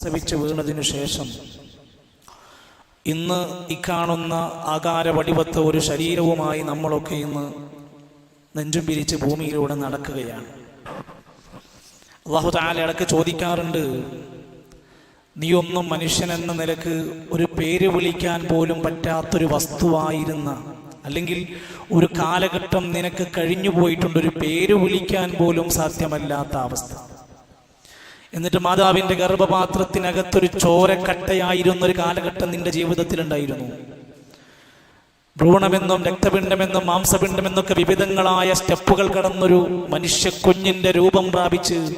പ്രസവിച്ച് വീണതിനു ശേഷം ഇന്ന് ഇക്കാണുന്ന ആകാര വടിവത്ത ഒരു ശരീരവുമായി നമ്മളൊക്കെ ഇന്ന് നെഞ്ചും പിരിച്ച് ഭൂമിയിലൂടെ നടക്കുകയാണ്. അള്ളാഹു താല ഇടയ്ക്ക് ചോദിക്കാറുണ്ട് ഒന്നും മനുഷ്യൻ എന്ന നിലയ്ക്ക് ഒരു പേര് വിളിക്കാൻ പോലും പറ്റാത്തൊരു വസ്തുവായിരുന്ന അല്ലെങ്കിൽ ഒരു കാലഘട്ടം നിനക്ക് കഴിഞ്ഞു പോയിട്ടുണ്ട് ഒരു പേര് വിളിക്കാൻ പോലും സാധ്യമല്ലാത്ത അവസ്ഥ. എന്നിട്ട് മാതാവിന്റെ ഗർഭപാത്രത്തിനകത്തൊരു ചോരക്കട്ടയായിരുന്ന ഒരു കാലഘട്ടം നിന്റെ ജീവിതത്തിലുണ്ടായിരുന്നു. ഭ്രൂണമെന്നും രക്തപിണ്ഡമെന്നും മാംസപിണ്ഡമെന്നൊക്കെ വിവിധങ്ങളായ സ്റ്റെപ്പുകൾ കടന്നൊരു മനുഷ്യ കുഞ്ഞിന്റെ രൂപം പ്രാപിച്ച്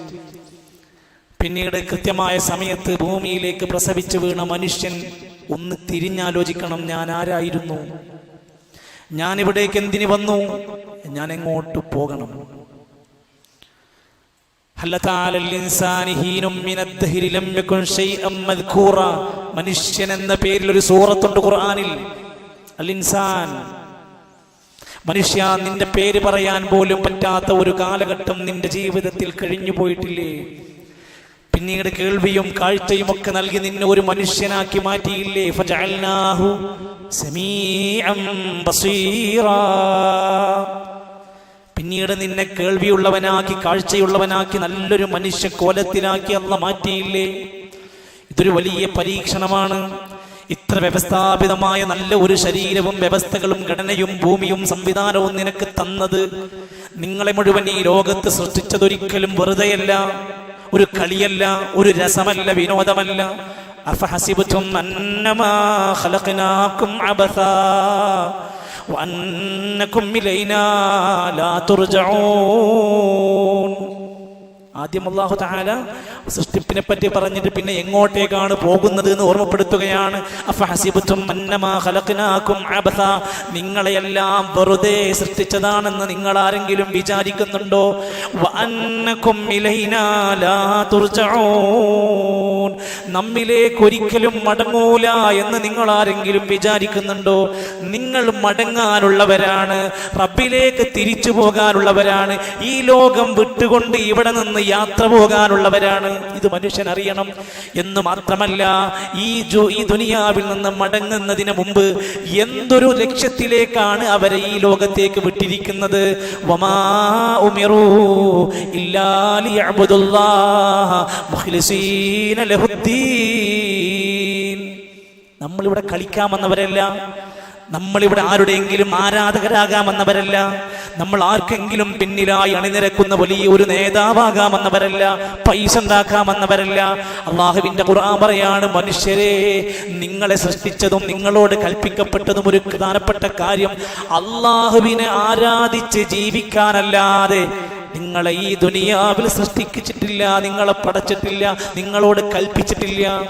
പിന്നീട് കൃത്യമായ സമയത്ത് ഭൂമിയിലേക്ക് പ്രസവിച്ചു വീണ മനുഷ്യൻ ഒന്ന് തിരിഞ്ഞാലോചിക്കണം ഞാൻ ആരായിരുന്നു? ഞാൻ ഇവിടേക്ക് എന്തിനു വന്നു? ഞാൻ എങ്ങോട്ട് പോകണം? മനുഷ്യൻ എന്ന പേരിൽ ഒരു സൂറത്തുണ്ട് ഖുർആാനിൽ. അൽ ഇൻസാൻ. മനുഷ്യ നിന്റെ പേര് പറയാൻ പോലും പറ്റാത്ത ഒരു കാലഘട്ടം നിന്റെ ജീവിതത്തിൽ കഴിഞ്ഞു പോയിട്ടില്ലേ? പിന്നീട് കേൾവിയും കാഴ്ചയും ഒക്കെ നൽകി നിന്നെ ഒരു മനുഷ്യനാക്കി മാറ്റിയില്ലേ? ഫജഅൽനാഹു ബസീറാ. പിന്നീട് നിന്നെ കേൾവിയുള്ളവനാക്കി കാഴ്ചയുള്ളവനാക്കി നല്ലൊരു മനുഷ്യ കോലത്തിലാക്കി അല്ല മാറ്റിയില്ലേ? ഇതൊരു വലിയ പരീക്ഷണമാണ്. ഇത്ര വ്യവസ്ഥാപിതമായ നല്ല ഒരു ശരീരവും വ്യവസ്ഥകളും ഘടനയും ഭൂമിയും സംവിധാനവും നിനക്ക് തന്നത് നിങ്ങളെ മുഴുവൻ ഈ ലോകത്ത് സൃഷ്ടിച്ചതൊരിക്കലും വെറുതെയല്ല ഒരു കളിയല്ല ഒരു രസമല്ല വിനോദമല്ല. അഫഹസിബുത്തും അന്നമാ ഖലഖനാകും അബസാ. وأنكم إلينا لا ترجعون. ആദ്യം അള്ളാഹു താല സൃഷ്ടിപ്പിനെ പറ്റി പറഞ്ഞിട്ട് പിന്നെ എങ്ങോട്ടേക്കാണ് പോകുന്നത് എന്ന് ഓർമ്മപ്പെടുത്തുകയാണ്. നിങ്ങളെയെല്ലാം വെറുതെ സൃഷ്ടിച്ചതാണെന്ന് നിങ്ങൾ ആരെങ്കിലും വിചാരിക്കുന്നുണ്ടോ? വഅന്നകും ഇലൈനാ ലാ തുർജഊൻ. നമ്മിലേക്ക് ഒരിക്കലും മടങ്ങൂല എന്ന് നിങ്ങൾ ആരെങ്കിലും വിചാരിക്കുന്നുണ്ടോ? നിങ്ങൾ മടങ്ങാനുള്ളവരാണ് റബ്ബിലേക്ക് തിരിച്ചു പോകാനുള്ളവരാണ്. ഈ ലോകം വിട്ടുകൊണ്ട് ഇവിടെ നിന്ന് യാത്ര പോകാനുള്ളവരാണ്. ഇത് മനുഷ്യൻ അറിയണം. എന്ന് മാത്രമല്ല ഈ ഈ ദുനിയാവിൽ നിന്ന് മടങ്ങുന്നതിന് മുമ്പ് എന്തൊരു ലക്ഷ്യത്തിലേക്കാണ് അവരെ ഈ ലോകത്തേക്ക് വിട്ടിരിക്കുന്നത്? നമ്മളിവിടെ കളിക്കാമെന്നവരല്ല. നമ്മളിവിടെ ആരുടെയെങ്കിലും ആരാധകരാകാമെന്നവരല്ല. നമ്മൾ ആർക്കെങ്കിലും പിന്നിലായി അണിനിരക്കുന്ന വലിയ ഒരു നേതാവാകാമെന്നവരല്ല. പൈസ ഉണ്ടാക്കാമെന്നവരല്ല. അള്ളാഹുവിന്റെ ഖുർആൻ മനുഷ്യരെ നിങ്ങളെ സൃഷ്ടിച്ചതും നിങ്ങളോട് കൽപ്പിക്കപ്പെട്ടതും ഒരു പ്രധാനപ്പെട്ട കാര്യം അള്ളാഹുവിനെ ആരാധിച്ച് ജീവിക്കാനല്ലാതെ നിങ്ങളെ ഈ ദുനിയാവിൽ സൃഷ്ടിച്ചിട്ടില്ല നിങ്ങളെ പടച്ചിട്ടില്ല നിങ്ങളോട് കൽപ്പിച്ചിട്ടില്ല.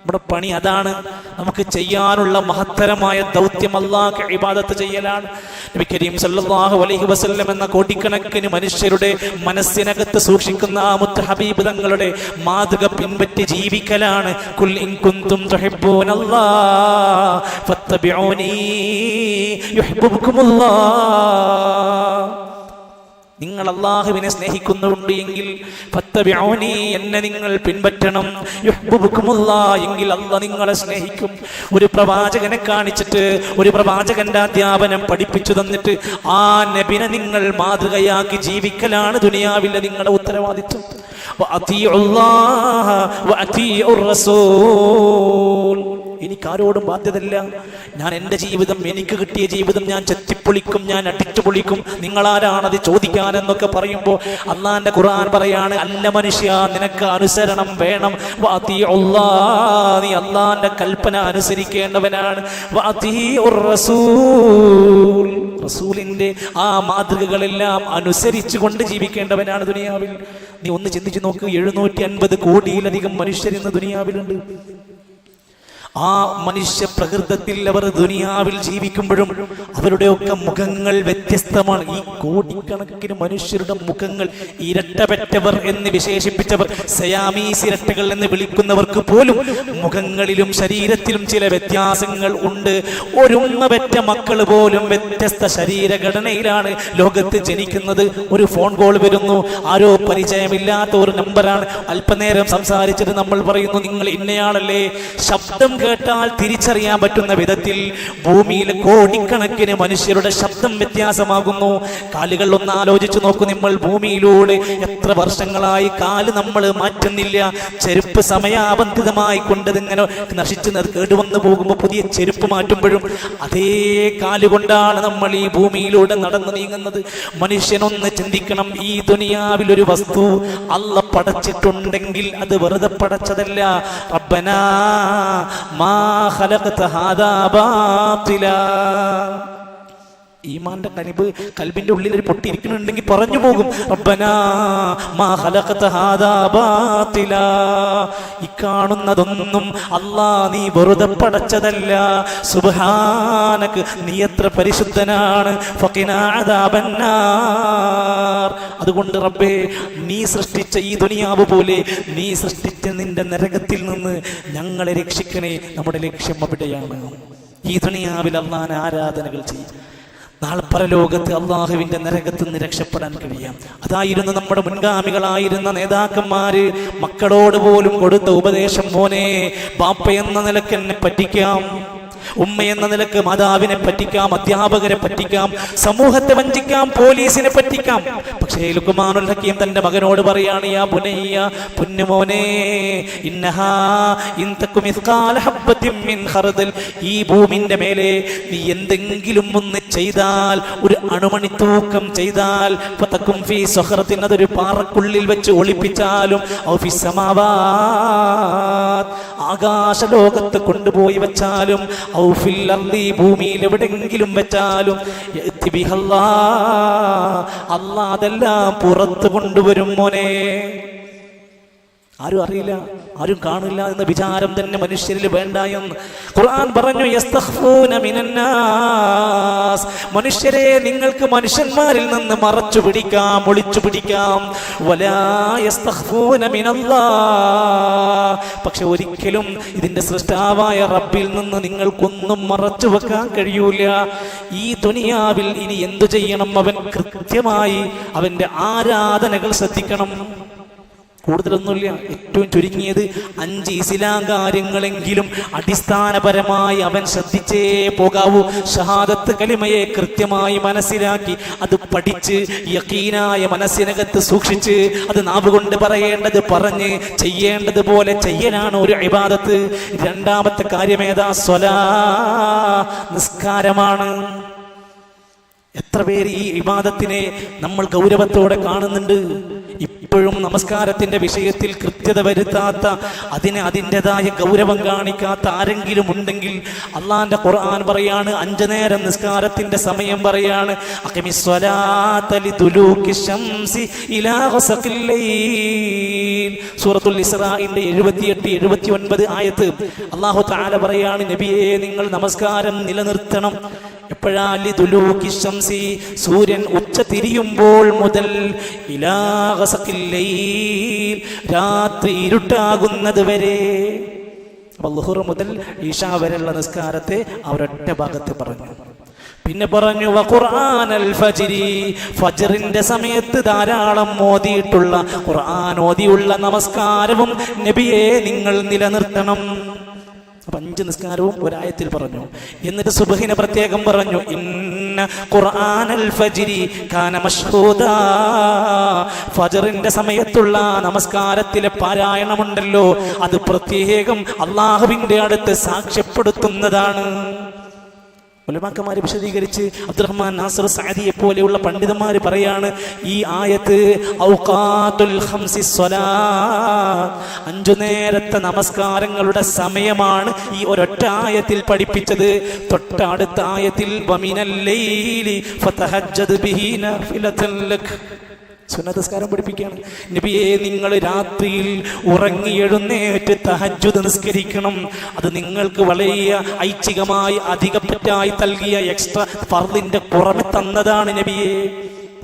നമ്മുടെ പണി അതാണ്. നമുക്ക് ചെയ്യാനുള്ള മഹത്തരമായ ദൗത്യം അള്ളാഹ് ഇബാദത്ത് ചെയ്യലാണ്. നബി കരീം സല്ലല്ലാഹു അലൈഹി വസല്ലം എന്ന കോടിക്കണക്കിന് മനുഷ്യരുടെ മനസ്സിനകത്ത് സൂക്ഷിക്കുന്ന ആ മുത്ത ഹബീബ് തങ്ങളുടെ മാതൃക പിൻപറ്റി ജീവിക്കലാണ്. കുൽ ഇൻ കുന്തും തുഹിബ്ബൂനല്ലാഹ് ഫത്തബിഊനി യുഹിബ്ബുക്കുമുല്ലാഹ് നിങ്ങൾ അള്ളാഹുവിനെ സ്നേഹിക്കുന്നുണ്ട് എങ്കിൽ എന്നെ നിങ്ങൾ പിൻപറ്റണം. എങ്കിൽ അല്ല നിങ്ങളെ സ്നേഹിക്കും. ഒരു പ്രവാചകനെ കാണിച്ചിട്ട് ഒരു പ്രവാചകന്റെ അധ്യാപനം പഠിപ്പിച്ചു തന്നിട്ട് ആ നബിനെ നിങ്ങൾ മാതൃകയാക്കി ജീവിക്കലാണ് ദുനിയാവിലെ നിങ്ങളുടെ ഉത്തരവാദിത്വം. എനിക്കാരോടും ബാധ്യതയില്ല. ഞാൻ എന്റെ ജീവിതം എനിക്ക് കിട്ടിയ ജീവിതം ഞാൻ ചെത്തിപ്പൊളിക്കും ഞാൻ അടിച്ചു പൊളിക്കും. ചോദിക്കാൻ ചോദിക്കാനെന്നൊക്കെ പറയുമ്പോൾ അള്ളാന്റെ ഖുർആൻ പറയാണ് അല്ല മനുഷ്യ നിനക്ക് അനുസരണം വേണം. നീ അള്ളാന്റെ കൽപ്പന അനുസരിക്കേണ്ടവനാണ്. റസൂലിന്റെ ആ മാതൃകകളെല്ലാം അനുസരിച്ചു കൊണ്ട് ജീവിക്കേണ്ടവനാണ് ദുനിയാവിൽ. നീ ഒന്ന് ചിന്തിച്ചു നോക്ക് എഴുന്നൂറ്റി അൻപത് കോടിയിലധികം മനുഷ്യർ ഇന്ന് ദുനിയാവിലുണ്ട്. ആ മനുഷ്യ പ്രകൃതത്തിൽ അവർ ദുനിയാവിൽ ജീവിക്കുമ്പോഴും അവരുടെ ഒക്കെ മുഖങ്ങൾ വ്യത്യസ്തമാണ്. ഈ കോടിക്കണക്കിന് മനുഷ്യരുടെ മുഖങ്ങൾ ഇരട്ടപെറ്റവർ എന്ന് വിശേഷിപ്പിച്ചവർ സയാമീസ് ഇരട്ടകൾ എന്ന് വിളിക്കുന്നവർക്ക് പോലും മുഖങ്ങളിലും ശരീരത്തിലും ചില വ്യത്യാസങ്ങൾ ഉണ്ട്. ഒരു ഉമ്മ പെറ്റ മക്കൾ പോലും വ്യത്യസ്ത ശരീരഘടനയിലാണ് ലോകത്ത് ജനിക്കുന്നത്. ഒരു ഫോൺ കോൾ വരുന്നു ആരോ പരിചയമില്ലാത്ത ഒരു നമ്പറാണ്. അല്പനേരം സംസാരിച്ചിട്ട് നമ്മൾ പറയുന്നു നിങ്ങൾ ഇന്നയാളല്ലേ? ശബ്ദം കേട്ടാൽ തിരിച്ചറിയാൻ പറ്റുന്ന വിധത്തിൽ ഭൂമിയിൽ കോടിക്കണക്കിന് മനുഷ്യരുടെ ശബ്ദം വ്യത്യാസമാകുന്നു. കാലുകൾ ഒന്ന് ആലോചിച്ചു നോക്കൂ നമ്മൾ ഭൂമിയിലൂടെ എത്ര വർഷങ്ങളായി കാൽ നമ്മൾ മാറ്റുന്നില്ല. ചെരുപ്പ് സമയാബന്ധിതമായി കൊണ്ടതിങ്ങനെ നശിച്ച് കേടുവന്നു പോകുമ്പോൾ പുതിയ ചെരുപ്പ് മാറ്റുമ്പോഴും അതേ കാലുകൊണ്ടാണ് നമ്മൾ ഈ ഭൂമിയിലൂടെ നടന്നു നീങ്ങുന്നത്. മനുഷ്യനൊന്ന് ചിന്തിക്കണം ഈ ദുനിയാവിൽ ഒരു വസ്തു അല്ല പടച്ചിട്ടുണ്ടെങ്കിൽ അത് വെറുതെ പടച്ചതല്ല. റബ്ബനാ ما خلقت هذا باطلا. ഈമാന്റെ കനിവ് കൽബിന്റെ ഉള്ളിൽ ഒരു പൊട്ടിയിരിക്കുന്നുണ്ടെങ്കിൽ പറഞ്ഞു പോകും. ഈ കാണുന്നതൊന്നും അല്ലാ നീ വെറുതെ പടച്ചതല്ല. സുബ്ഹാനക നീ എത്ര പരിശുദ്ധനാണ്. അതുകൊണ്ട് റബ്ബേ നീ സൃഷ്ടിച്ച ഈ ദുനിയാവ് പോലെ നീ സൃഷ്ടിച്ച നിന്റെ നരകത്തിൽ നിന്ന് ഞങ്ങളെ രക്ഷിക്കണേ നമ്മുടെ ലക്ഷ്യം അവിടെയാണ്. ഈ ദുനിയാവിൽ അള്ളാൻ ആരാധനകൾ ചെയ്യും. നാളെ പരലോകത്ത് അള്ളാഹുവിന്റെ നരകത്ത് നിന്ന് രക്ഷപ്പെടാൻ കഴിയാം. അതായിരുന്നു നമ്മുടെ മുൻഗാമികളായിരുന്ന നേതാക്കന്മാര് മക്കളോട് പോലും കൊടുത്ത ഉപദേശം മോനെ ബാപ്പ എന്ന നിലയ്ക്ക് എന്നെ പറ്റിക്കാം. ഉമ്മ എന്ന നിലയ്ക്ക് മാതാവിനെ പറ്റിക്കാം അധ്യാപകരെ പറ്റിക്കാം സമൂഹത്തെ വഞ്ചിക്കാം പോലീസിനെ പറ്റിക്കാം. പക്ഷേ ലുക്കുമാനുൽ ഹക്കീം തന്റെ മകനോട് പറയാണ് യാ പുനയ്യ പുന്നുമോനെ മിൻ ഈ ഭൂമിന്റെ മേലെ നീ എന്തെങ്കിലും ഒന്ന് ചെയ്താൽ ഒരു അണുമണി തൂക്കം ചെയ്താൽ അതൊരു പാറക്കുള്ളിൽ വെച്ച് ഒളിപ്പിച്ചാലും ഔ ഫി ആകാശ ലോകത്ത് കൊണ്ടുപോയി വെച്ചാലും ഔഫിൽ ഫിൽ ഭൂമിയിൽ എവിടെങ്കിലും വെച്ചാലും അല്ലാതെല്ലാം പുറത്തു കൊണ്ടുവരും മോനെ. ആരും അറിയില്ല ആരും കാണില്ല എന്ന വിചാരം തന്നെ മനുഷ്യരിൽ വേണ്ട എന്ന് ഖുർആൻ പറഞ്ഞു മനുഷ്യരെ നിങ്ങൾക്ക് മനുഷ്യന്മാരിൽ നിന്ന് മറച്ചു പിടിക്കാം ഒളിച്ചു പിടിക്കാം. പക്ഷെ ഒരിക്കലും ഇതിന്റെ സൃഷ്ടാവായ റബ്ബിൽ നിന്ന് നിങ്ങൾക്കൊന്നും മറച്ചു വെക്കാൻ കഴിയൂല. ഈ ദുനിയാവിൽ ഇനി എന്തു ചെയ്യണം? അവൻ കൃത്യമായി അവന്റെ ആരാധനകൾ ശ്രദ്ധിക്കണം. കൂടുതലൊന്നുമില്ല. ഏറ്റവും ചുരുങ്ങിയത് അഞ്ച് ഇസ്ലാം കാര്യങ്ങളെങ്കിലും അടിസ്ഥാനപരമായി അവൻ ശ്രദ്ധിച്ചേ പോകാവൂ. ഷഹാദത്ത് കലിമയെ കൃത്യമായി മനസ്സിലാക്കി അത് പഠിച്ച് യക്കീനായ മനസ്സിനകത്ത് സൂക്ഷിച്ച് അത് നാവ് കൊണ്ട് പറയേണ്ടത് പറഞ്ഞ് ചെയ്യേണ്ടത് പോലെ ചെയ്യലാണ് ഒരു അഭിവാദത്ത് രണ്ടാമത്തെ കാര്യമേതാ സ്വലാ നിസ്കാരമാണ്. എത്ര പേര് ഈ വിവാദത്തിനെ നമ്മൾ ഗൗരവത്തോടെ കാണുന്നുണ്ട്? ഇപ്പോഴും നമസ്കാരത്തിന്റെ വിഷയത്തിൽ കൃത്യത വരുത്താത്ത അതിന് അതിന്റെതായ ഗൗരവം കാണിക്കാത്ത ആരെങ്കിലും ഉണ്ടെങ്കിൽ അള്ളാന്റെ ഖുർആൻ പറയാണ് അഞ്ചു നേരം നിസ്കാരത്തിന്റെ സമയം പറയാണ് സൂറത്തുൽ ഇസ്രാഇന്റെ എഴുപത്തിയെട്ട് എഴുപത്തി ഒൻപത് ആയത്ത് അള്ളാഹു താല പറയാണ് നബിയെ നിങ്ങൾ നമസ്കാരം നിലനിർത്തണം. സൂര്യൻ ഉച്ച തിരിയുമ്പോൾ മുതൽ. രാത്രി ഇരുട്ടാകുന്നത് വരെ. മുതൽ ഈശാ വരെയുള്ള നിസ്കാരത്തെ അവരൊറ്റ ഭാഗത്ത് പറഞ്ഞു. പിന്നെ പറഞ്ഞു "വ ഖുർആനൽ ഫജ്രി. ഫജ്റിന്റെ സമയത്ത് ധാരാളം ഓതിയിട്ടുള്ള ഖുർആൻ ഓതിയുള്ള നമസ്കാരവും നബിയെ നിങ്ങൾ നിലനിർത്തണം. അപ്പൊ അഞ്ച് നിസ്കാരവും ഒരായത്തിൽ പറഞ്ഞു. എന്നിട്ട് സുബഹിനെ പ്രത്യേകം പറഞ്ഞു ഇന്ന ഖുർആനൽ കാന ഫജറിന്റെ സമയത്തുള്ള നമസ്കാരത്തിലെ പാരായണമുണ്ടല്ലോ അത് പ്രത്യേകം അള്ളാഹുവിന്റെ അടുത്ത് സാക്ഷ്യപ്പെടുത്തുന്നതാണ്. ഉലമാക്കന്മാര് വിശദീകരിച്ച് അബ്ദുറഹ്മാൻ നാസർ സാദിയെ പോലെയുള്ള പണ്ഡിതന്മാർ പറയാണ് ഈ ആയത്ത്. അഞ്ചു നേരത്തെ നമസ്കാരങ്ങളുടെ സമയമാണ് ഈ ഒരൊറ്റ ആയത്തിൽ പഠിപ്പിച്ചത് തൊട്ടടുത്ത ആയത്തിൽ വമിനൽ ലൈലി ഫതഹജ്ജദ് ബിഹി നഫിലതൻ ലക് സുന്നതസ്കാരം പഠിപ്പിക്കുകയാണ്. നബിയെ നിങ്ങൾ രാത്രിയിൽ ഉറങ്ങി എഴുന്നേറ്റ് തഹജ്ജുദ് നിസ്കരിക്കണം. അത് നിങ്ങൾക്ക് വളരെ ഐച്ഛികമായി അധികപ്പറ്റായി നൽകിയ എക്സ്ട്രാ ഫർദിന്റെ പുറമെ തന്നതാണ് നബിയെ.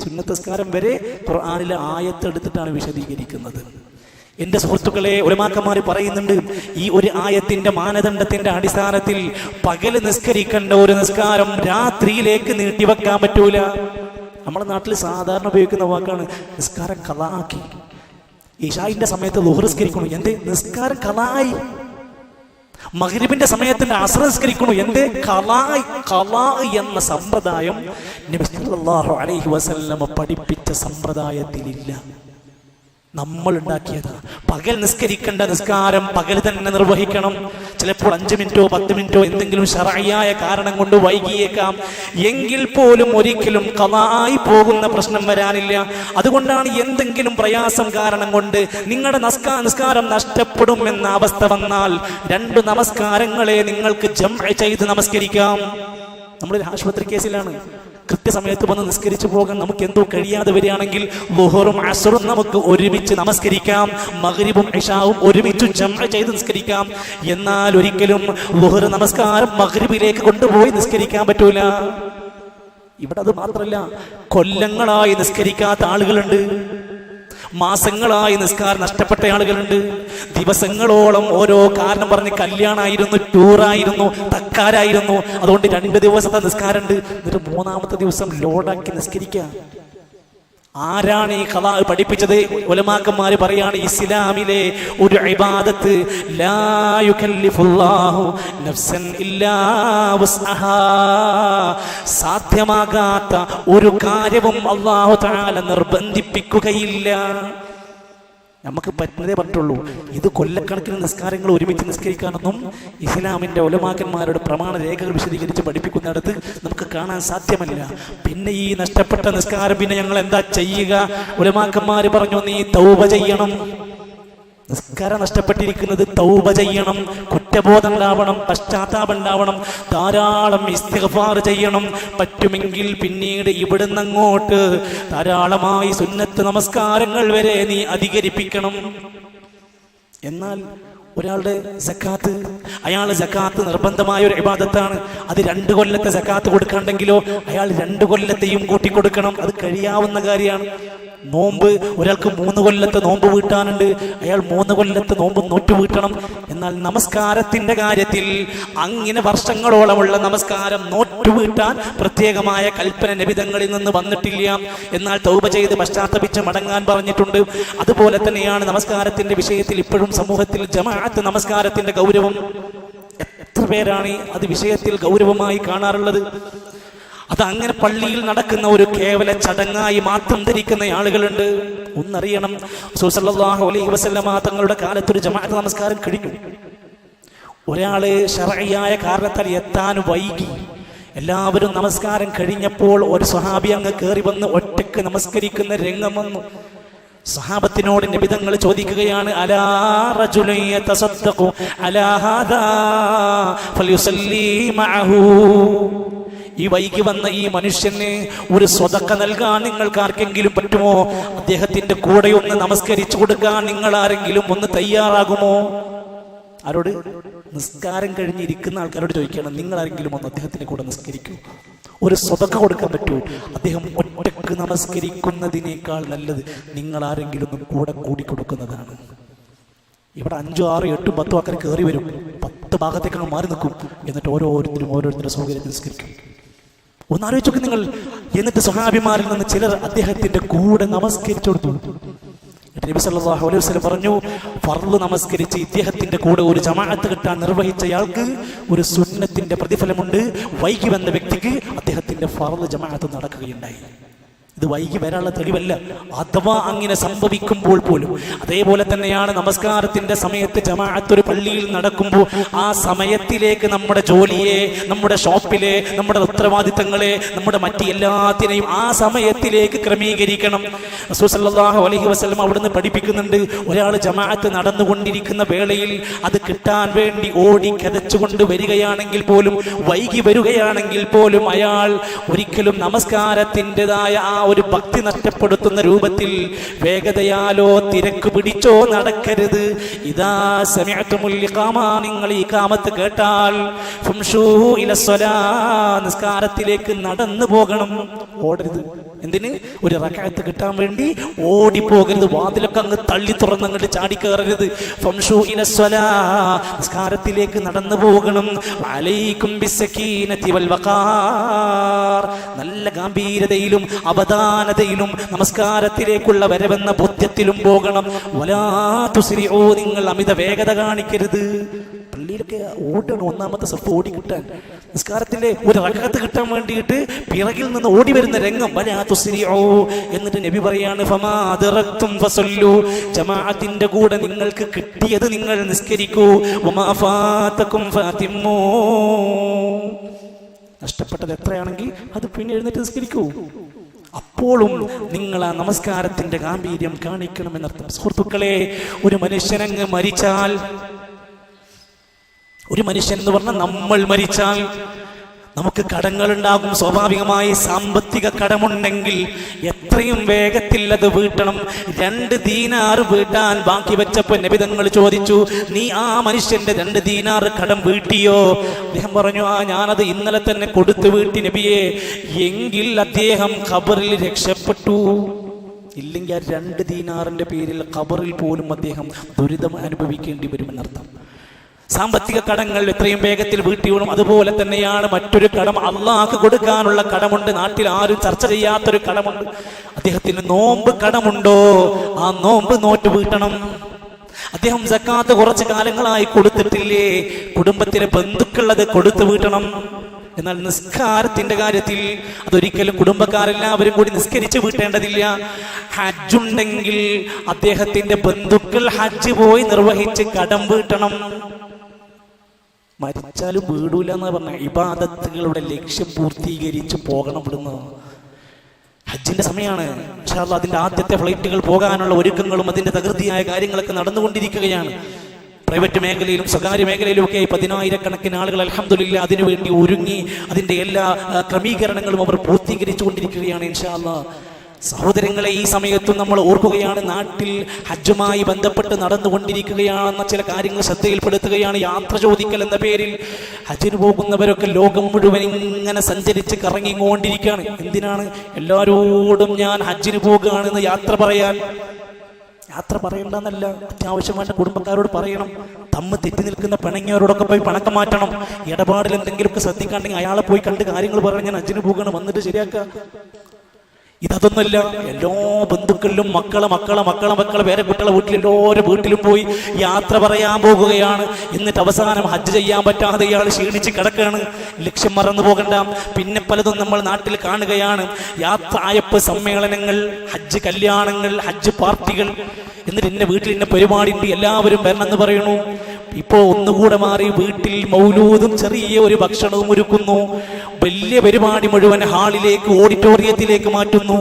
സുന്നത്തസ്കാരം വരെ ഖുർആനിലെ ആയത്തെടുത്തിട്ടാണ് വിശദീകരിക്കുന്നത്. എന്റെ സുഹൃത്തുക്കളെ ഉലമാക്കന്മാർ പറയുന്നുണ്ട് ഈ ഒരു ആയത്തിന്റെ മാനദണ്ഡത്തിന്റെ അടിസ്ഥാനത്തിൽ പകൽ നിസ്കരിക്കേണ്ട ഒരു നിസ്കാരം രാത്രിയിലേക്ക് നീട്ടിവെക്കാൻ പറ്റൂല. നമ്മുടെ നാട്ടിൽ സാധാരണ ഉപയോഗിക്കുന്ന വാക്കാണ് നിസ്കാരം കലാക്കി ഈശായിന്റെ സമയത്ത് ലുഹറിസ്കരിക്കണം എന്തേ? നിസ്കാരം കലായി മഗ്രിബിന്റെ സമയത്തിന്റെ അസ്രസ്കരിക്കണു എന്റെ കലായ് കലാ എന്ന സമ്പ്രദായം നബി സല്ലല്ലാഹു അലൈഹി വസല്ലമ പഠിപ്പിച്ച സമ്പ്രദായത്തിലില്ല. നമ്മൾ ഉണ്ടാക്കിയത് പകൽ നിസ്കരിക്കേണ്ട നിസ്കാരം പകൽ തന്നെ നിർവഹിക്കണം. ചിലപ്പോൾ അഞ്ച് മിനിറ്റോ പത്ത് മിനിറ്റോ എന്തെങ്കിലും ഷറായ കാരണം കൊണ്ട് വൈകിയേക്കാം. എങ്കിൽ പോലും ഒരിക്കലും കലായി പോകുന്ന പ്രശ്നം വരാനില്ല. അതുകൊണ്ടാണ് എന്തെങ്കിലും പ്രയാസം കാരണം കൊണ്ട് നിങ്ങളുടെ നസ്കാ നിസ്കാരം നഷ്ടപ്പെടും എന്ന അവസ്ഥ വന്നാൽ രണ്ട് നമസ്കാരങ്ങളെ നിങ്ങൾക്ക് ജം ചെയ്ത് നമസ്കരിക്കാം. നമ്മളൊരു ആശുപത്രി കേസിലാണ്. കൃത്യസമയത്ത് വന്ന് നിസ്കരിച്ചു പോകാൻ നമുക്ക് എന്തോ കഴിയാതെ വരികയാണെങ്കിൽ ലുഹറും അസറും നമുക്ക് ഒരുമിച്ച് നമസ്കരിക്കാം. മഗ്രിബും ഇഷാവും ഒരുമിച്ച് ജമ ചെയ്ത് നിസ്കരിക്കാം. എന്നാൽ ഒരിക്കലും ലുഹർ നമസ്കാരം മഗ്രിബിലേക്ക് കൊണ്ടുപോയി നിസ്കരിക്കാൻ പറ്റൂല. ഇവിടെ അത് മാത്രമല്ല കൊല്ലങ്ങളായി നിസ്കരിക്കാത്ത ആളുകളുണ്ട്. മാസങ്ങളായി നിസ്കാരം നഷ്ടപ്പെട്ട ആളുകളുണ്ട്. ദിവസങ്ങളോളം ഓരോ കാരണം പറഞ്ഞ് കല്യാണമായിരുന്നു ടൂറായിരുന്നു തക്കാരായിരുന്നു. അതുകൊണ്ട് രണ്ട് ദിവസത്തെ നിസ്കാരമുണ്ട്. എന്നിട്ട് മൂന്നാമത്തെ ദിവസം ലോഡാക്കി നിസ്കരിക്കുക. ആരാണ് ഈ കഥ പഠിപ്പിച്ചത് ഒലമാക്കന്മാര് പറയാണ് ഇസ്ലാമിലെ ഒരു ഇബാദത്ത് നഫ്സൻ. സാധ്യമാകാത്ത ഒരു കാര്യവും അള്ളാഹു താല നിർബന്ധിപ്പിക്കുകയില്ല നമുക്ക് പറ്റുന്നതേ പറ്റുള്ളൂ ഇത് കൊല്ലക്കണക്കിന് നിസ്കാരങ്ങൾ ഒരുമിച്ച് നിസ്കരിക്കാനൊന്നും ഇസ്ലാമിന്റെ ഒലമാക്കന്മാരുടെ പ്രമാണ രേഖകൾ വിശദീകരിച്ച് പഠിപ്പിക്കുന്നിടത്ത് നമുക്ക് കാണാൻ സാധ്യമല്ല. പിന്നെ ഈ നഷ്ടപ്പെട്ട നിസ്കാരം പിന്നെ ഞങ്ങൾ എന്താ ചെയ്യുക? ഒലമാക്കന്മാർ പറഞ്ഞു നീ തൗപ ചെയ്യണം. നിസ്കാരം നഷ്ടപ്പെട്ടിരിക്കുന്നത് തൗബ ചെയ്യണം കുറ്റബോധം ഉണ്ടാവണം പശ്ചാത്താപം ഉണ്ടാവണം ധാരാളം ഇസ്തിഗ്ഫാർ ചെയ്യണം. പറ്റുമെങ്കിൽ പിന്നീട് ഇവിടുന്ന് അങ്ങോട്ട് ധാരാളമായി സുന്നത്ത് നമസ്കാരങ്ങൾ വരെ നീ അധികരിപ്പിക്കണം. എന്നാൽ ഒരാളുടെ സക്കാത്ത് അയാൾ സക്കാത്ത് നിർബന്ധമായ ഒരു ഇബാദത്താണ്. അത് രണ്ട് കൊല്ലത്തെ സക്കാത്ത് കൊടുക്കണ്ടെങ്കിലോ അയാൾ രണ്ട് കൊല്ലത്തെയും കൂട്ടിക്കൊടുക്കണം. അത് കഴിയാവുന്ന കാര്യമാണ്. നോമ്പ് ഒരാൾക്ക് മൂന്ന് കൊല്ലത്തെ നോമ്പ് വീട്ടാനുണ്ട്. അയാൾ മൂന്ന് കൊല്ലത്തെ നോമ്പ് നോറ്റ് വീട്ടണം. എന്നാൽ നമസ്കാരത്തിന്റെ കാര്യത്തിൽ അങ്ങനെ വർഷങ്ങളോളമുള്ള നമസ്കാരം നോറ്റ് വീട്ടാൻ പ്രത്യേകമായ കൽപ്പന നിബിധങ്ങളിൽ നിന്ന് വന്നിട്ടില്ല. എന്നാൽ തൗപ ചെയ്ത് പശ്ചാത്തപിച്ച് മടങ്ങാൻ പറഞ്ഞിട്ടുണ്ട്. അതുപോലെ തന്നെയാണ് നമസ്കാരത്തിന്റെ വിഷയത്തിൽ ഇപ്പോഴും സമൂഹത്തിൽ ജമാഅത്ത് നമസ്കാരത്തിന്റെ ഗൗരവം? എത്ര പേരാണ് അത് വിഷയത്തിൽ ഗൗരവമായി കാണാറുള്ളത്? അത് അങ്ങനെ പള്ളിയിൽ നടക്കുന്ന ഒരു കേവല ചടങ്ങായി മാത്രം ധരിക്കുന്ന ആളുകളുണ്ട്. ഒന്നറിയണം സുസല്ലാഹു അലൈഹി വസല്ലമ തങ്ങളുടെ കാലത്തൊരു ജമാഅത്ത് നമസ്കാരം കഴിഞ്ഞു ഒരാൾ ഷറയായ കാരണത്താൽ എത്താൻ വൈകി. എല്ലാവരും നമസ്കാരം കഴിഞ്ഞപ്പോൾ ഒരു സ്വഹാബി അങ്ങ് കയറി വന്ന് ഒറ്റയ്ക്ക് നമസ്കരിക്കുന്ന രംഗം വന്നു. സഹാബത്തിനോട് നിബിതങ്ങൾ ചോദിക്കുകയാണ് ഈ വൈകി വന്ന ഈ മനുഷ്യന് ഒരു സ്വതക്ക നൽകാൻ നിങ്ങൾക്ക് ആർക്കെങ്കിലും പറ്റുമോ? അദ്ദേഹത്തിന്റെ കൂടെ ഒന്ന് നമസ്കരിച്ചു കൊടുക്കാൻ നിങ്ങൾ ആരെങ്കിലും ഒന്ന് തയ്യാറാകുമോ? ആരോട്? നിസ്കാരം കഴിഞ്ഞിരിക്കുന്ന ആൾക്കാരോട് ചോദിക്കണം നിങ്ങൾ ആരെങ്കിലും ഒന്ന് അദ്ദേഹത്തിന്റെ കൂടെ നിസ്കരിക്കൂ. ഒരു സ്വതക്ക കൊടുക്കാൻ പറ്റൂ. അദ്ദേഹം ഒറ്റയ്ക്ക് നമസ്കരിക്കുന്നതിനേക്കാൾ നല്ലത് നിങ്ങൾ ആരെങ്കിലും കൂടെ കൂടി കൊടുക്കുന്നതാണ്. ഇവിടെ അഞ്ചോ ആറ് എട്ടും പത്തും അക്കരെ കയറി വരും. പത്ത് ഭാഗത്തേക്കാണ് മാറി നിൽക്കും. എന്നിട്ട് ഓരോരുത്തരും ഓരോരുത്തരുടെ സൗകര്യത്തിൽ നിസ്കരിക്കും. ഒന്നാലോചിച്ചൊക്കെ നിങ്ങൾ. എന്നിട്ട് സ്വഹാഭിമാരിൽ നിന്ന് ചിലർ അദ്ദേഹത്തിന്റെ കൂടെ നമസ്കരിച്ചു കൊടുത്തു നബി അലൈഹി വസല്ലം പറഞ്ഞു ഫർൾ നമസ്കരിച്ച് ഇദ്ദേഹത്തിന്റെ കൂടെ ഒരു ജമാഅത്ത് കിട്ടാൻ നിർവഹിച്ചയാൾക്ക് ഒരു സുന്നത്തിന്റെ പ്രതിഫലമുണ്ട്. വൈകി വന്ന വ്യക്തിക്ക് അദ്ദേഹത്തിന്റെ ഫർൾ ജമാഅത്ത് നടക്കുകയുണ്ടായി. ഇത് വൈകി വരാനുള്ള തെളിവല്ല. അഥവാ അങ്ങനെ സംഭവിക്കുമ്പോൾ പോലും അതേപോലെ തന്നെയാണ് നമസ്കാരത്തിന്റെ സമയത്ത് ജമാഅത്തൊരു പള്ളിയിൽ നടക്കുമ്പോൾ ആ സമയത്തിലേക്ക് നമ്മുടെ ജോലിയെ നമ്മുടെ ഷോപ്പിലെ നമ്മുടെ ഉത്തരവാദിത്തങ്ങളെ നമ്മുടെ മറ്റ് എല്ലാത്തിനെയും ആ സമയത്തിലേക്ക് ക്രമീകരിക്കണം. റസൂൽ അലഹി വസ്ലം അവിടുന്ന് പഠിപ്പിക്കുന്നുണ്ട് ഒരാൾ ജമാഅത്ത് നടന്നുകൊണ്ടിരിക്കുന്ന വേളയിൽ അത് കിട്ടാൻ വേണ്ടി ഓടി കതച്ചുകൊണ്ട് വരികയാണെങ്കിൽ പോലും വൈകി വരികയാണെങ്കിൽ പോലും അയാൾ ഒരിക്കലും നമസ്കാരത്തിന്റെതായ ആ ഒരു ഭക്തി നഷ്ടപ്പെടുത്തുന്ന രൂപത്തിൽ വേഗതയാലോ തിരക്ക് പിടിച്ചോ നടക്കരുത്. ഇതാ സമയത്തുമുല്യകാമ നിങ്ങൾ ഈ കാമത്ത് കേട്ടാൽ ഫംഷൂ നിസ്കാരത്തിലേക്ക് നടന്നു പോകണം. ഓടരുത്. എന്തിന്? ഒരു റക്കായത്ത് കിട്ടാൻ വേണ്ടി ഓടി ഓടിപ്പോകരുത്. വാതിലൊക്കെ അങ്ങ് തള്ളി തുറന്ന് അങ്ങോട്ട് ചാടിക്കയറരുത് ഫംഷൂ ഇലസ്വലാ നിസ്കാരത്തിലേക്ക് നടന്നു പോകണം. അലൈക്കും ഗാംഭീരതയിലും വൽ വഖാർ. അവധാനതയിലും നമസ്കാരത്തിലേക്കുള്ള വരവെന്ന ബോധ്യത്തിലും പോകണം. വലാ തുസ്രിഊ നിങ്ങൾ അമിത വേഗത കാണിക്കരുത്. പള്ളിയിലൊക്കെ ഓടണം ഒന്നാമത്തെ സഫ് ഓടി കിട്ടാൻ നിസ്കാരത്തിന്റെ ഒരു റകത്ത് കിട്ടാൻ വേണ്ടിയിട്ട് പിറകിൽ നിന്ന് ഓടി വരുന്ന രംഗം വലാ തുസ്രിഊ എന്നിട്ട് നബി പറയാണ് ഫമാ അദ്റക്തും ഫസല്ലു. ജമാഅത്തിന്റെ കൂടെ നിങ്ങൾക്ക് കിട്ടിയത് നിങ്ങൾ നിസ്കരിക്കൂ. ഉമാഫാത്തക്കും നഷ്ടപ്പെട്ടത് എത്രയാണെങ്കിൽ അത് പിന്നെ എഴുന്നേറ്റ് നിസ്കരിക്കൂ. അപ്പോഴും നിങ്ങൾ ആ നമസ്കാരത്തിന്റെ ഗാംഭീര്യം കാണിക്കണമെന്നർത്ഥം. സുഹൃത്തുക്കളെ ഒരു മനുഷ്യനങ്ങ് മരിച്ചാൽ ഒരു മനുഷ്യൻ എന്ന് പറഞ്ഞാൽ നമ്മൾ മരിച്ചാൽ നമുക്ക് കടങ്ങളുണ്ടാകും. സ്വാഭാവികമായി സാമ്പത്തിക കടമുണ്ടെങ്കിൽ എത്രയും വേഗത്തിൽ അത് വീട്ടണം. രണ്ട് ദീനാറ് വീട്ടാൻ ബാക്കി വെച്ചപ്പോൾ നബിതങ്ങൾ ചോദിച്ചു നീ ആ മനുഷ്യന്റെ രണ്ട് ദീനാറ് കടം വീട്ടിയോ? അദ്ദേഹം പറഞ്ഞു ആ ഞാനത് ഇന്നലെ തന്നെ കൊടുത്തു വീട്ടി നബിയെ. എങ്കിൽ അദ്ദേഹം ഖബറിൽ രക്ഷപ്പെട്ടു. ഇല്ലെങ്കിൽ ആ രണ്ട് ദീനാറിന്റെ പേരിൽ ഖബറിൽ പോലും അദ്ദേഹം ദുരിതം അനുഭവിക്കേണ്ടി വരുമെന്നർത്ഥം. സാമ്പത്തിക കടങ്ങൾ എത്രയും വേഗത്തിൽ വീട്ടിയോണം അതുപോലെ തന്നെയാണ്. മറ്റൊരു കടം അള്ളാഹ് കൊടുക്കാനുള്ള കടമുണ്ട്. നാട്ടിൽ ആരും ചർച്ച ചെയ്യാത്തൊരു കടമുണ്ട്. അദ്ദേഹത്തിന് നോമ്പ് കടമുണ്ടോ? ആ നോമ്പ് നോറ്റ് വീട്ടണം. അദ്ദേഹം സക്കാത്ത് കുറച്ച് കാലങ്ങളായി കൊടുത്തിട്ടില്ലേ? കുടുംബത്തിലെ ബന്ധുക്കളത് കൊടുത്തു വീട്ടണം. എന്നാൽ നിസ്കാരത്തിന്റെ കാര്യത്തിൽ അതൊരിക്കലും കുടുംബക്കാരെല്ലാവരും കൂടി നിസ്കരിച്ച് വീട്ടേണ്ടതില്ല. ഹജ്ജുണ്ടെങ്കിൽ അദ്ദേഹത്തിന്റെ ബന്ധുക്കൾ ഹജ്ജ് പോയി നിർവഹിച്ച് കടം വീട്ടണം. മരിച്ചാലും വീടൂല എന്ന് പറഞ്ഞ. ഇബാദത്തുകളുടെ ലക്ഷ്യം പൂർത്തീകരിച്ച് പോകണം ഇവിടുന്ന്. ഹജ്ജിന്റെ സമയമാണ് അല്ലാ അതിന്റെ ആദ്യത്തെ ഫ്ലൈറ്റുകൾ പോകാനുള്ള ഒരുക്കങ്ങളും അതിന്റെ തകൃതിയായ കാര്യങ്ങളൊക്കെ നടന്നുകൊണ്ടിരിക്കുകയാണ്. പ്രൈവറ്റ് മേഖലയിലും സ്വകാര്യ മേഖലയിലും ഒക്കെ പതിനായിരക്കണക്കിന് ആളുകൾ അലഹമില്ല അതിനുവേണ്ടി ഒരുങ്ങി അതിന്റെ എല്ലാ ക്രമീകരണങ്ങളും അവർ പൂർത്തീകരിച്ചുകൊണ്ടിരിക്കുകയാണ് ഇൻഷാ അല്ലാ സഹോദരങ്ങളെ ഈ സമയത്തും നമ്മൾ ഓർക്കുകയാണ് നാട്ടിൽ ഹജ്ജുമായി ബന്ധപ്പെട്ട് നടന്നുകൊണ്ടിരിക്കുകയാണെന്ന ചില കാര്യങ്ങൾ ശ്രദ്ധയിൽപ്പെടുത്തുകയാണ് യാത്ര ചോദിക്കൽ എന്ന പേരിൽ. ഹജ്ജിന് പോകുന്നവരൊക്കെ ലോകം മുഴുവൻ ഇങ്ങനെ സഞ്ചരിച്ച് കറങ്ങിക്കൊണ്ടിരിക്കുകയാണ്. എന്തിനാണ് എല്ലാവരോടും ഞാൻ ഹജ്ജിന് പോകുകയാണെന്ന് യാത്ര പറയാൻ? യാത്ര പറയണ്ടെന്നല്ല വേണ്ട കുടുംബക്കാരോട് പറയണം. തമ്മ് തെറ്റി നിൽക്കുന്ന പിണങ്ങിയവരോടൊക്കെ പോയി പണക്കം മാറ്റണം. ഇടപാടിൽ എന്തെങ്കിലുമൊക്കെ ശ്രദ്ധിക്കാണ്ടെങ്കിൽ അയാളെ പോയി കണ്ട് കാര്യങ്ങൾ പറയണം ഞാൻ ഹജ്ജിന് പോകണം വന്നിട്ട് ശരിയാക്കുക. ഇതൊന്നുമില്ല. എല്ലാ ബന്ധുക്കളിലും മക്കളെ മക്കളെ മക്കളെ മക്കളെ വേറെ കുട്ടികളെ വീട്ടിൽ എല്ലാവരും വീട്ടിലും പോയി യാത്ര പറയാൻ പോകുകയാണ് എന്നിട്ട് അവസാനം ഹജ്ജ് ചെയ്യാൻ പറ്റാതെ ഇയാൾ ക്ഷീണിച്ച് കിടക്കുകയാണ്. ലക്ഷ്യം മറന്നു പോകണ്ട. പിന്നെ പലതും നമ്മൾ നാട്ടിൽ കാണുകയാണ്. യാത്രായപ്പ് സമ്മേളനങ്ങൾ ഹജ്ജ് കല്യാണങ്ങൾ ഹജ്ജ് പാർട്ടികൾ. എന്നിട്ട് എന്നെ വീട്ടിൽ എന്നെ പരിപാടി ഉണ്ട് എല്ലാവരും വരണമെന്ന് പറയുന്നു. ഇപ്പോ ഒന്നുകൂടെ മാറി വീട്ടിൽ മൗലൂദും ചെറിയ ഒരു ഭക്ഷണവും ഒരുക്കുന്നു. വലിയ പരിപാടി മുഴുവൻ ഹാളിലേക്ക് ഓഡിറ്റോറിയത്തിലേക്ക് മാറ്റുന്നു.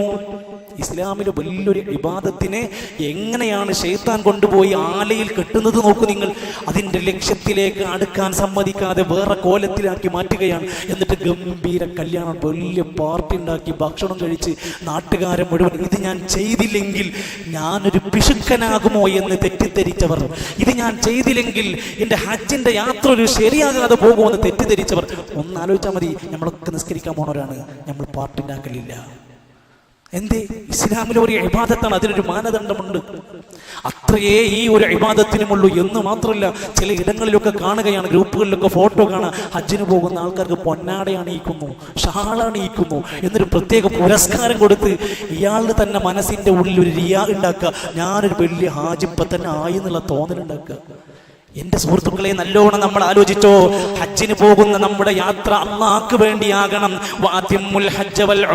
ഇസ്ലാമിലെ വലിയൊരു വിവാദത്തിനെ എങ്ങനെയാണ് ഷെയ്ത്താൻ കൊണ്ടുപോയി ആലയിൽ കെട്ടുന്നത് നോക്കൂ നിങ്ങൾ. അതിന്റെ ലക്ഷ്യത്തിലേക്ക് അടുക്കാൻ സമ്മതിക്കാതെ വേറെ കോലത്തിലാക്കി മാറ്റുകയാണ്. എന്നിട്ട് ഗംഭീര കല്യാണം വലിയ പാർട്ടി ഉണ്ടാക്കി ഭക്ഷണം കഴിച്ച് നാട്ടുകാരെ മുഴുവൻ ഇത് ഞാൻ ചെയ്തില്ലെങ്കിൽ ഞാനൊരു പിശുക്കനാകുമോ എന്ന് തെറ്റിദ്ധരിച്ചവർ. ഇത് ഞാൻ ചെയ്തില്ലെങ്കിൽ എന്റെ ഹജ്ജിന്റെ യാത്ര ഒരു ശരിയാകാതെ പോകുമെന്ന് തെറ്റിദ്ധരിച്ചവർ. ഒന്ന് ആലോചിച്ചാൽ മതി നമ്മളൊക്കെ നിസ്കരിക്കാൻ പോണവരാണ്. നമ്മൾ പാർട്ടി ഉണ്ടാക്കലില്ല. എന്തേ? ഇസ്ലാമിലെ ഒരു ഇബാദത്താണ്. അതിനൊരു മാനദണ്ഡമുണ്ട്. അത്രയേ ഈ ഒരു ഇബാദത്തിനുമുള്ളൂ എന്ന് മാത്രമല്ല ചില ഇടങ്ങളിലൊക്കെ കാണുകയാണ് ഗ്രൂപ്പുകളിലൊക്കെ ഫോട്ടോ കാണുക ഹജ്ജിന് പോകുന്ന ആൾക്കാർക്ക് പൊന്നാട അണിയിക്കുന്നു ഷാൾ അണിയിക്കുന്നു എന്നൊരു പ്രത്യേക പുരസ്കാരം കൊടുത്ത് ഇയാളുടെ തന്നെ മനസ്സിന്റെ ഉള്ളിൽ ഒരു റിയാ ഉണ്ടാക്കുക. ഞാനൊരു വലിയ ഹാജിപ്പത്തന്നെ ആയി എന്നുള്ള തോന്നലുണ്ടാക്കുക. എന്റെ സുഹൃത്തുക്കളെ നല്ലോണം നമ്മൾ ആലോചിച്ചോ. ഹജ്ജിന് പോകുന്ന നമ്മുടെ യാത്ര അള്ളാക്ക് വേണ്ടിയാകണം. വാദ്യമുൽ വൽ.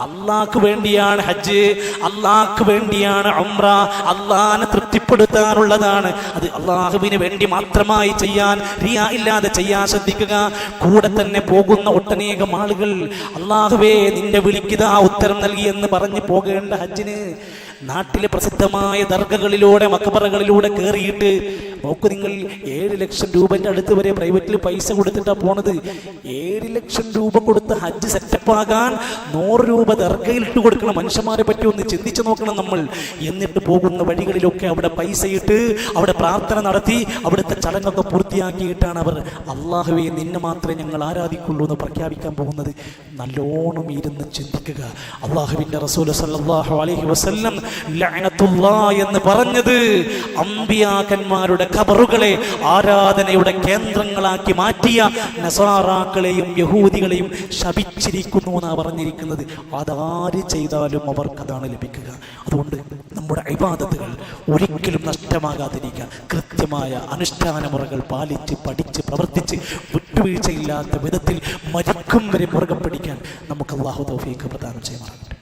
അള്ളാഹ്ക്ക് വേണ്ടിയാണ് ഹജ്ജ്. അള്ളാക്ക് വേണ്ടിയാണ് ഉംറ. അള്ളാനെ തൃപ്തിപ്പെടുത്താനുള്ളതാണ്. അത് അള്ളാഹുവിന് വേണ്ടി മാത്രമായി ചെയ്യാൻ റിയാ ഇല്ലാതെ ചെയ്യാൻ ശ്രദ്ധിക്കുക. കൂടെ തന്നെ പോകുന്ന ഒട്ടനേകം ആളുകൾ അള്ളാഹുവേ നിന്റെ വിളിക്കുക ഉത്തരം നൽകിയെന്ന് പറഞ്ഞ് പോകേണ്ട ഹജ്ജിന്. നാട്ടിലെ പ്രസിദ്ധമായ ദർഗകളിലൂടെ മക്കബറകളിലൂടെ കയറിയിട്ട് നോക്കൂ നിങ്ങൾ ഏഴ് ലക്ഷം രൂപന്റെ അടുത്ത് വരെ പ്രൈവറ്റിൽ പൈസ കൊടുത്തിട്ടാ പോണത്. ഏഴ് ലക്ഷം രൂപ കൊടുത്ത് ഹജ്ജ് സെറ്റപ്പ് ആകാൻ നൂറ് രൂപ ദർഗയിൽ ഇട്ട് കൊടുക്കണം. മനുഷ്യന്മാരെ പറ്റി ഒന്ന് ചിന്തിച്ചു നോക്കണം നമ്മൾ. എന്നിട്ട് പോകുന്ന വഴികളിലൊക്കെ അവിടെ പൈസ ഇട്ട് അവിടെ പ്രാർത്ഥന നടത്തി അവിടുത്തെ ചടങ്ങൊക്കെ പൂർത്തിയാക്കിയിട്ടാണ് അവർ. അള്ളാഹുവെ നിന്നെ മാത്രമേ ഞങ്ങൾ ആരാധിക്കുള്ളൂ എന്ന് പ്രഖ്യാപിക്കാൻ പോകുന്നത്. നല്ലോണം ഇരുന്ന് ചിന്തിക്കുക. അള്ളാഹുവിന്റെ റസൂൽ സല്ലല്ലാഹു അലൈഹി വസല്ലം എന്ന് പറഞ്ഞത് അമ്പിയാക്കന്മാരുടെ ഖബറുകളെ ആരാധനയുടെ കേന്ദ്രങ്ങളാക്കി മാറ്റിയ നസാറാക്കളെയും യഹൂദികളെയും ശപിച്ചിരിക്കുന്നു എന്നാണ് പറഞ്ഞിരിക്കുന്നത്. അതാര് ചെയ്താലും അവർക്കതാണ് ലഭിക്കുക. അതുകൊണ്ട് നമ്മുടെ അഭിവാദത്തുകൾ ഒരിക്കലും നഷ്ടമാകാതിരിക്കുക. കൃത്യമായ അനുഷ്ഠാന മുറകൾ പാലിച്ച് പഠിച്ച് പ്രവർത്തിച്ച് വിട്ടുവീഴ്ചയില്ലാത്ത വിധത്തിൽ മരിക്കും വരെ മുറുകെ പിടിക്കാൻ നമുക്ക് അള്ളാഹു തൗഫീഖ് പ്രദാനം ചെയ്യുമാറാകട്ടെ.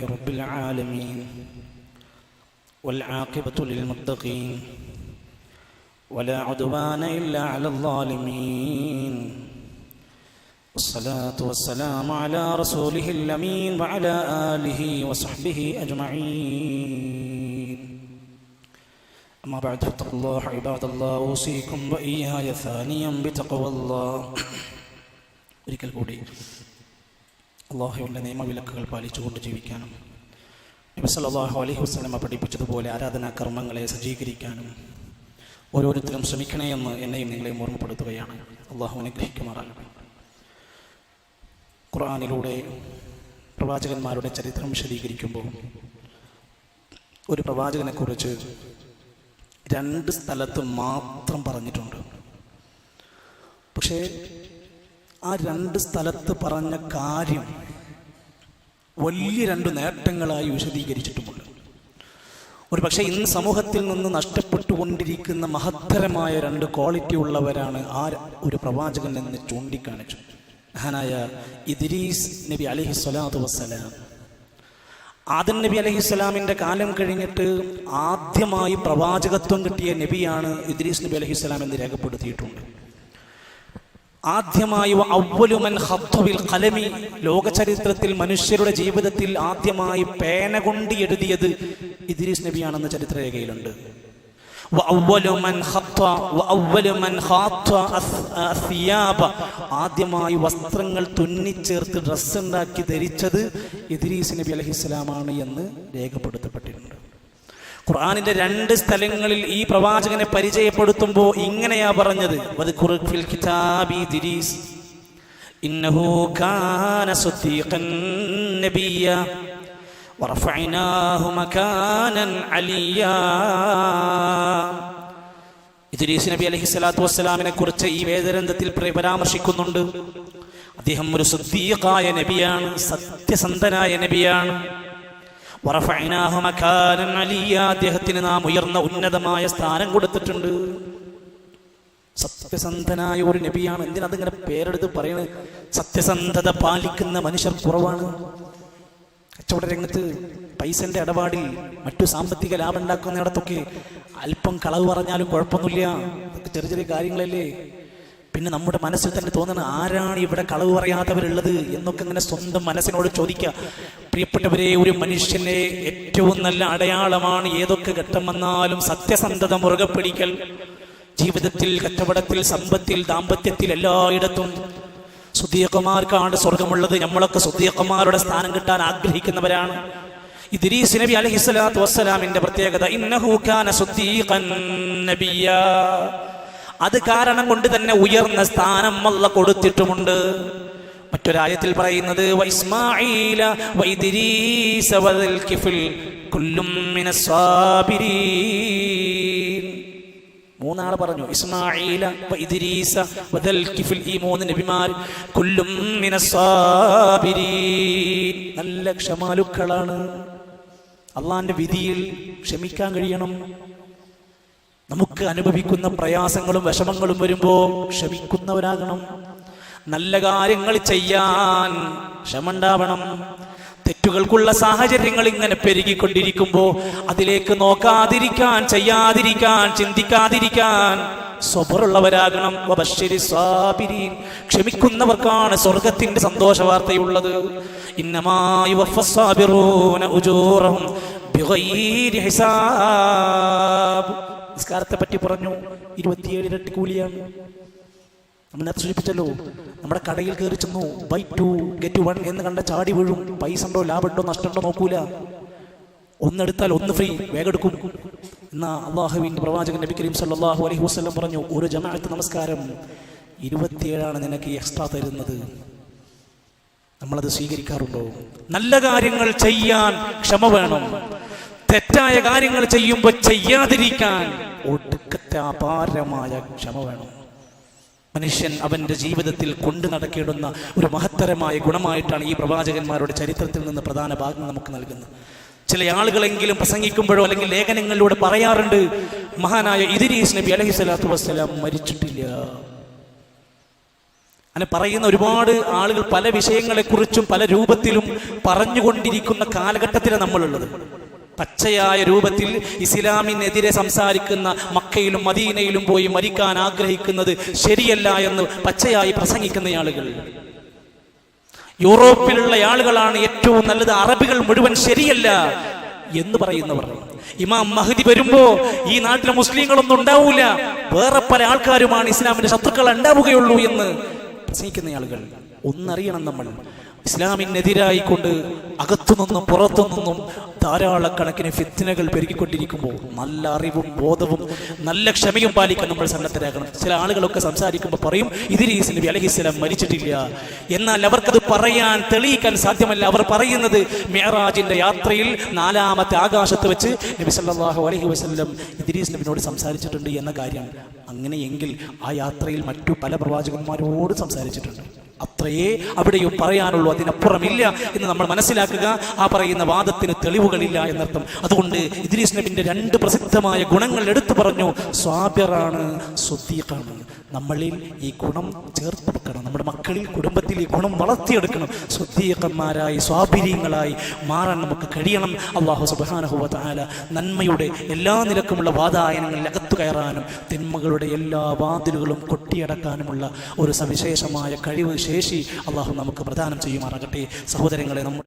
لله رب العالمين والعاقبة للمتقين ولا عدوان إلا على الظالمين والصلاة والسلام على رسوله الأمين وعلى آله وصحبه أجمعين أما بعد فاتقوا الله عباد الله أوصيكم وإياي ثانيا بتقوى الله ഒരിക്കൽ കൂടി അള്ളാഹുവിന്റെ നിയമവിലക്കുകൾ പാലിച്ചുകൊണ്ട് ജീവിക്കാനും നബി സല്ലല്ലാഹു അലൈഹി വസ്ലമ പഠിപ്പിച്ചതുപോലെ ആരാധനാ കർമ്മങ്ങളെ സജ്ജീകരിക്കാനും ഓരോരുത്തരും ശ്രമിക്കണേ എന്ന് എന്നെയും നിങ്ങളെയും ഓർമ്മപ്പെടുത്തുകയാണ്. അള്ളാഹു അനുഗ്രഹിക്കുമാറാകട്ടെ. ഖുർആാനിലൂടെ പ്രവാചകന്മാരുടെ ചരിത്രം വിശദീകരിക്കുമ്പോൾ ഒരു പ്രവാചകനെക്കുറിച്ച് രണ്ട് സ്ഥലത്ത് മാത്രം പറഞ്ഞിട്ടുണ്ട്. പക്ഷേ ആ രണ്ട് സ്ഥലത്ത് പറഞ്ഞ കാര്യം വലിയ രണ്ട് നേട്ടങ്ങളായി വിശദീകരിച്ചിട്ടുമുണ്ട്. ഒരു പക്ഷേ ഇന്ന് സമൂഹത്തിൽ നിന്ന് നഷ്ടപ്പെട്ടുകൊണ്ടിരിക്കുന്ന മഹത്തരമായ രണ്ട് ക്വാളിറ്റി ഉള്ളവരാണ് ആ ഒരു പ്രവാചകൻ എന്ന് ചൂണ്ടിക്കാണിച്ചു മഹാനായ ഇദ്രീസ് നബി അലഹി സ്വലാത്തു വസ്സലാം. ആദൻ നബി അലഹി സ്വലാമിന്റെ കാലം കഴിഞ്ഞിട്ട് ആദ്യമായി പ്രവാചകത്വം കിട്ടിയ നബിയാണ് ഇദ്രീസ് നബി അലഹി സ്വലാം എന്ന് രേഖപ്പെടുത്തിയിട്ടുണ്ട്. ആദ്യമായി ഔവലുമൻ ഹത്തുവിൽ കലമി ലോകചരിത്രത്തിൽ മനുഷ്യരുടെ ജീവിതത്തിൽ ആദ്യമായി പേന കൊണ്ട് എഴുതിയത് ഇദ്രീസ് നബിയാണെന്ന് ചരിത്രരേഖയിലുണ്ട്. ആദ്യമായി വസ്ത്രങ്ങൾ തുന്നിച്ചേർത്ത് ഡ്രസ്സ് ഉണ്ടാക്കി ധരിച്ചത് ഇദ്രീസ് നബി അലഹിസ്സലാമാണ് എന്ന് രേഖപ്പെടുത്തപ്പെട്ടിട്ടുണ്ട്. ഖുർആാനിന്റെ രണ്ട് സ്ഥലങ്ങളിൽ ഈ പ്രവാചകനെ പരിചയപ്പെടുത്തുമ്പോൾ ഇങ്ങനെയാ പറഞ്ഞത്. ഇദ്രീസ് നബി അലഹി സ്വലാത്തു വസ്സലാമിനെ കുറിച്ച് ഈ വേദഗ്രന്ഥത്തിൽ പരാമർശിക്കുന്നുണ്ട്. അദ്ദേഹം ഒരു സുദ്ദീഖായ നബിയാണ് സത്യസന്ധനായ നബിയാണ്. അദ്ദേഹത്തിന് നാം ഉയർന്ന ഉന്നതമായ സ്ഥാനം കൊടുത്തിട്ടുണ്ട്. സത്യസന്ധനായ ഒരു നബിയാണ്. എന്തിനതിങ്ങനെ പേരെടുത്ത് പറയുന്നത് സത്യസന്ധത പാലിക്കുന്ന മനുഷ്യർ കുറവാണ്. കച്ചവട രംഗത്ത് പൈസന്റെ ഇടപാടിൽ മറ്റു സാമ്പത്തിക ലാഭം ഉണ്ടാക്കുന്നിടത്തൊക്കെ അല്പം കളവ് പറഞ്ഞാലും കുഴപ്പമൊന്നുമില്ല. ചെറിയ ചെറിയ കാര്യങ്ങളല്ലേ? പിന്നെ നമ്മുടെ മനസ്സിൽ തന്നെ തോന്നണം ആരാണ് ഇവിടെ കളവ് പറയാത്തവരുള്ളത് എന്നൊക്കെ ഇങ്ങനെ സ്വന്തം മനസ്സിനോട് ചോദിക്കുക. പ്രിയപ്പെട്ടവരെ ഒരു മനുഷ്യന്റെ ഏറ്റവും നല്ല അടയാളമാണ് ഏതൊക്കെ ഘട്ടം വന്നാലും സത്യസന്ധത മുറുകെ പിടിക്കൽ. ജീവിതത്തിൽ കച്ചവടത്തിൽ സമ്പത്തിൽ ദാമ്പത്യത്തിൽ എല്ലായിടത്തും സുദീയകുമാർക്കാണ് സ്വർഗമുള്ളത്. നമ്മളൊക്കെ സുദീയകുമാരുടെ സ്ഥാനം കിട്ടാൻ ആഗ്രഹിക്കുന്നവരാണ്. ഇദ്രീസ് നബി അലൈഹിസ്സലാത്തു വസ്സലാമിന്റെ പ്രത്യേകത ഇന്നഹു കാന സുദ്ദീഖൻ നബിയ്യ അത് കാരണം കൊണ്ട് തന്നെ ഉയർന്ന സ്ഥാനം അല്ല കൊടുത്തിട്ടുമുണ്ട്. മറ്റൊരായത്തിൽ പറയുന്നത് മൂന്നാൾ പറഞ്ഞു ഇസ്മായില ഇദ്രീസ വദൽ കിഫിൽ ഈ മൂന്ന് നബിമാർ കുല്ലും മിനസ്സാബിരീൻ നല്ല ക്ഷമാലുക്കളാണ്. അള്ളാന്റെ വിധിയിൽ ക്ഷമിക്കാൻ കഴിയണം. നമുക്ക് അനുഭവിക്കുന്ന പ്രയാസങ്ങളും വിഷമങ്ങളും വരുമ്പോൾ ക്ഷമിക്കുന്നവരാകണം. നല്ല കാര്യങ്ങൾ ചെയ്യാൻ ക്ഷമണ്ടാവണം തെറ്റുകൾക്കുള്ള സാഹചര്യങ്ങൾ ഇങ്ങനെ പെരുകിക്കൊണ്ടിരിക്കുമ്പോൾ അതിലേക്ക് നോക്കാതിരിക്കാൻ ചെയ്യാതിരിക്കാൻ ചിന്തിക്കാതിരിക്കാൻ സ്വബറുള്ളവരാകണം. ക്ഷമിക്കുന്നവർക്കാണ് സ്വർഗത്തിന്റെ സന്തോഷ വാർത്തയുള്ളത് ഇന്നമായി നിസ്കാരത്തെ പറ്റി പറഞ്ഞു. ഇരുപത്തിയേഴ് ഇരട്ടി കൂലിയാണ്. നമ്മൾ നേരത്തെ സൂചിപ്പിച്ചല്ലോ. നമ്മുടെ കടയിൽ കയറി ചെന്നു. ബൈ ടു ഗെറ്റ് വൺ എന്ന് കണ്ട ചാടി വീഴും. പൈസ ഉണ്ടോ ലാഭമുണ്ടോ നഷ്ടമുണ്ടോ നോക്കൂല. ഒന്നെടുത്താൽ ഒന്ന് ഫ്രീ വേഗം എടുക്കും. എന്നാ അള്ളാഹുവിന്റെ പ്രവാചകൻ നബി കരീം സല്ലാഹു അലൈഹി വസ്ലം പറഞ്ഞു ഒരു ജമാഅത്ത് നമസ്കാരം ഇരുപത്തിയേഴാണ് നിനക്ക് എക്സ്ട്രാ തരുന്നത്. നമ്മളത് സ്വീകരിക്കാറുണ്ടോ? നല്ല കാര്യങ്ങൾ ചെയ്യാൻ ക്ഷമ വേണം. തെറ്റായ കാര്യങ്ങൾ ചെയ്യുമ്പോൾ ചെയ്യാതിരിക്കാൻ ഒടുക്കത്തെ അപാരമായ ക്ഷമ വേണം. മനുഷ്യൻ അവന്റെ ജീവിതത്തിൽ കൊണ്ടു നടക്കേണ്ടുന്ന ഒരു മഹത്തരമായ ഗുണമായിട്ടാണ് ഈ പ്രവാചകന്മാരുടെ ചരിത്രത്തിൽ നിന്ന് പ്രധാന ഭാഗം നമുക്ക് നൽകുന്നത്. ചില ആളുകളെങ്കിലും പ്രസംഗിക്കുമ്പോഴോ അല്ലെങ്കിൽ ലേഖനങ്ങളിലൂടെ പറയാറുണ്ട് മഹാനായ ഇദരീസ് നബി അലഹി സ്വലാത്തു വസ്സലാം മരിച്ചിട്ടില്ല. അങ്ങനെ പറയുന്ന ഒരുപാട് ആളുകൾ പല വിഷയങ്ങളെക്കുറിച്ചും പല രൂപത്തിലും പറഞ്ഞുകൊണ്ടിരിക്കുന്ന കാലഘട്ടത്തിലാണ് നമ്മളുള്ളത്. പച്ചയായ രൂപത്തിൽ ഇസ്ലാമിനെതിരെ സംസാരിക്കുന്ന മക്കയിലും മദീനയിലും പോയി മരിക്കാൻ ആഗ്രഹിക്കുന്നത് ശരിയല്ല എന്ന് പച്ചയായി പ്രസംഗിക്കുന്ന ആളുകൾ. യൂറോപ്പിലുള്ള ആളുകളാണ് ഏറ്റവും നല്ലത്. അറബികൾ മുഴുവൻ ശരിയല്ല എന്ന് പറയുന്നവർ. ഇമാം മഹദി വരുമ്പോ ഈ നാട്ടിലെ മുസ്ലിങ്ങളൊന്നും ഉണ്ടാവൂല. വേറെ പല ആൾക്കാരുമാണ് ഇസ്ലാമിന്റെ ശത്രുക്കൾ ഉണ്ടാവുകയുള്ളൂ എന്ന് പ്രസംഗിക്കുന്ന ആളുകൾ. ഒന്നറിയണം നമ്മൾ. ഇസ്ലാമിനെതിരായിക്കൊണ്ട് അകത്തുനിന്നും പുറത്തുനിന്നും ധാരാളക്കണക്കിന് ഫിത്തിനകൾ പെരുകിക്കൊണ്ടിരിക്കുമ്പോൾ നല്ല അറിവും ബോധവും നല്ല ക്ഷമയും പാലിക്കാൻ നമ്മൾ സന്നദ്ധരാകണം. ചില ആളുകളൊക്കെ സംസാരിക്കുമ്പോൾ പറയും ഇതിരീസ് നബി അലഹിസ്ലാം മരിച്ചിട്ടില്ല. എന്നാൽ അവർക്കത് പറയാൻ തെളിയിക്കാൻ സാധ്യമല്ല. അവർ പറയുന്നത് മെഹറാജിന്റെ യാത്രയിൽ നാലാമത്തെ ആകാശത്ത് വെച്ച് നബി സല്ലല്ലാഹു അലൈഹി വസല്ലം ഇദ്രീസ് നബിനോട് സംസാരിച്ചിട്ടുണ്ട് എന്ന കാര്യം. അങ്ങനെയെങ്കിൽ ആ യാത്രയിൽ മറ്റു പല പ്രവാചകന്മാരോട് സംസാരിച്ചിട്ടുണ്ട്. അത്രയേ അവിടെയും പറയാനുള്ളൂ. അതിനപ്പുറമില്ല എന്ന് നമ്മൾ മനസ്സിലാക്കുക. ആ പറയുന്ന വാദത്തിന് തെളിവുകളില്ല എന്നർത്ഥം. അതുകൊണ്ട് ഇദ്രീസ് നബിന്റെ രണ്ട് പ്രസിദ്ധമായ ഗുണങ്ങൾ എടുത്തു പറഞ്ഞു. സ്വാബ്യറാണ് സ്വദ്ദീഖാണ് നമ്മളിൽ ഈ ഗുണം ചേർത്തെടുക്കണം നമ്മുടെ മക്കളിൽ കുടുംബത്തിൽ ഈ ഗുണം വളർത്തിയെടുക്കണം. സ്വദ്ദീഖന്മാരായി സ്വാഭിര്യങ്ങളായി മാറാൻ നമുക്ക് കഴിയണം. അള്ളാഹു സുബാനഹുവ താല നന്മയുടെ എല്ലാ നിലക്കുമുള്ള വാതായനങ്ങളിൽ അകത്തു കയറാനും തിന്മകളുടെ എല്ലാ വാതിലുകളും കൊട്ടിയടക്കാനുമുള്ള ഒരു സവിശേഷമായ കഴിവ് ശേഷി അള്ളാഹു നമുക്ക് പ്രദാനം ചെയ്യുമാറാകട്ടെ. സഹോദരങ്ങളെ നമ്മൾ